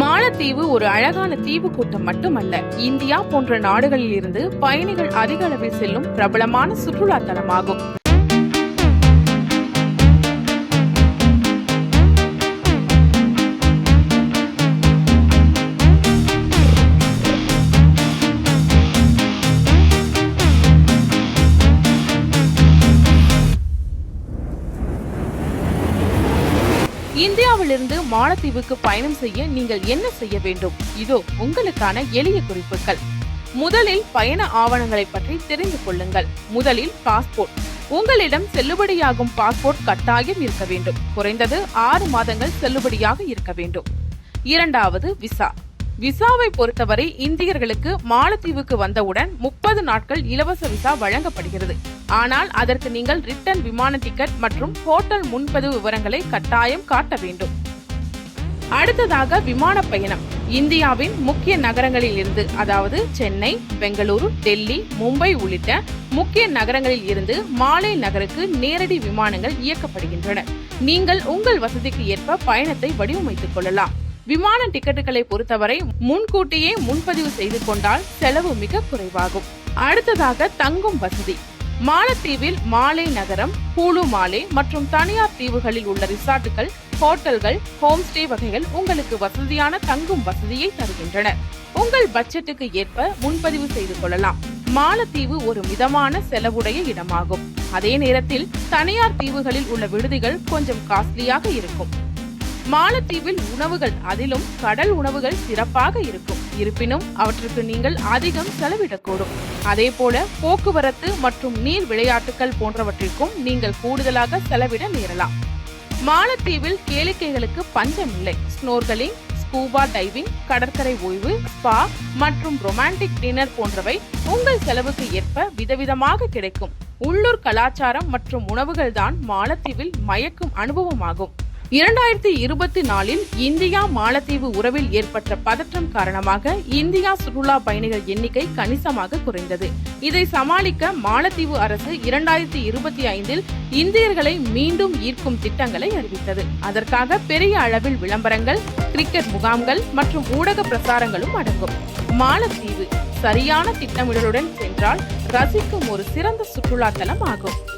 மாலத்தீவு ஒரு அழகான தீவு கூட்டம் மட்டுமல்ல. இந்தியா போன்ற நாடுகளில் இருந்து பயணிகள் அதிக அளவில் செல்லும் பிரபலமான சுற்றுலா தலமாகும் இந்தியாவிலிருந்து மாலத்தீவுக்கு பயணம் செய்ய நீங்கள் என்ன செய்ய வேண்டும்? இதோ உங்களுக்கான எளிய குறிப்புகள். முதலில் பயண ஆவணங்களை பற்றி தெரிந்து கொள்ளுங்கள். முதலில் பாஸ்போர்ட் உங்களிடம் செல்லுபடியாகும் பாஸ்போர்ட் கட்டாயம் இருக்க வேண்டும். குறைந்தது ஆறு மாதங்கள் செல்லுபடியாக இருக்க வேண்டும். இரண்டாவது விசா. விசாவை பொறுத்தவரை இந்தியர்களுக்கு மாலத்தீவுக்கு வந்தவுடன் முப்பது நாட்கள் இலவச விசா வழங்கப்படுகிறது. ஆனால் அதற்கு நீங்கள் ரிட்டர்ன் விமான டிக்கெட் மற்றும் ஹோட்டல் முன்பதிவு விவரங்களை கட்டாயம் காட்ட வேண்டும். அடுத்ததாக விமான பயணம். இந்தியாவின் முக்கிய நகரங்களில் இருந்து அதாவது சென்னை பெங்களூரு டெல்லி மும்பை உள்ளிட்ட முக்கிய நகரங்களில் இருந்து மாலை நகருக்கு நேரடி விமானங்கள் இயக்கப்படுகின்றன. நீங்கள் உங்கள் வசதிக்கு ஏற்ப பயணத்தை வடிவமைத்துக் கொள்ளலாம். விமான டிக்கெட்டுகளை பொறுத்தவரை முன்கூட்டியே முன்பதிவு செய்து கொண்டால் செலவு மிக குறைவாகும். அடுத்ததாக தங்கும் வசதி. மாலத்தீவில் மாலே நகரம் ஹூலு மாலே மற்றும் தனியார் தீவுகளில் உள்ள ரிசார்ட்டுகள் ஹோட்டல்கள் ஹோம்ஸ்டே வகைகள் உங்களுக்கு வசதியான தங்கும் வசதியை தருகின்றன. உங்கள் பட்ஜெட்டுக்கு ஏற்ப முன்பதிவு செய்து கொள்ளலாம். மாலத்தீவு ஒரு மிதமான செலவுடைய இடமாகும். அதே நேரத்தில் தனியார் தீவுகளில் உள்ள விடுதிகள் கொஞ்சம் காஸ்ட்லியாக இருக்கும். மாலத்தீவில் உணவுகள் அதிலும் கடல் உணவுகள் சிறப்பாக இருக்கும். இருப்பினும் அவற்றுக்கு நீங்கள் அதிகம் செலவிடக்கூடும். அதே போல போக்குவரத்து மற்றும் நீர் விளையாட்டுகள் போன்றவற்றிற்கும் நீங்கள் கூடுதலாக செலவிட நேரலாம். மாலத்தீவில் கேளிக்கைகளுக்கு பஞ்சமில்லை ஸ்னோர்கலிங் ஸ்கூபா டைவிங் கடற்கரை ஓய்வு ஸ்பா மற்றும் ரொமான்டிக் டின்னர் போன்றவை உங்கள் செலவுக்கு ஏற்ப விதவிதமாக கிடைக்கும். உள்ளூர் கலாச்சாரம் மற்றும் உணவுகள் தான் மாலத்தீவில் மயக்கும் அனுபவமாகும். இரண்டாயிரத்தி இருபத்தி நாலில் இந்தியா மாலத்தீவு உறவில் ஏற்பட்ட பதற்றம் காரணமாக இந்தியா சுற்றுலா பயணிகள் எண்ணிக்கை கணிசமாக குறைந்தது. இதை சமாளிக்க மாலத்தீவு அரசு இரண்டாயிரத்தி இருபத்தி ஐந்தில் இந்தியர்களை மீண்டும் ஈர்க்கும் திட்டங்களை அறிவித்தது. அதற்காக பெரிய அளவில் விளம்பரங்கள் கிரிக்கெட் முகாம்கள் மற்றும் ஊடக பிரசாரங்களும் அடங்கும். மாலத்தீவு சரியான திட்டமிடலுடன் சென்றால் ரசிக்கும் ஒரு சிறந்த சுற்றுலா தலம் ஆகும்.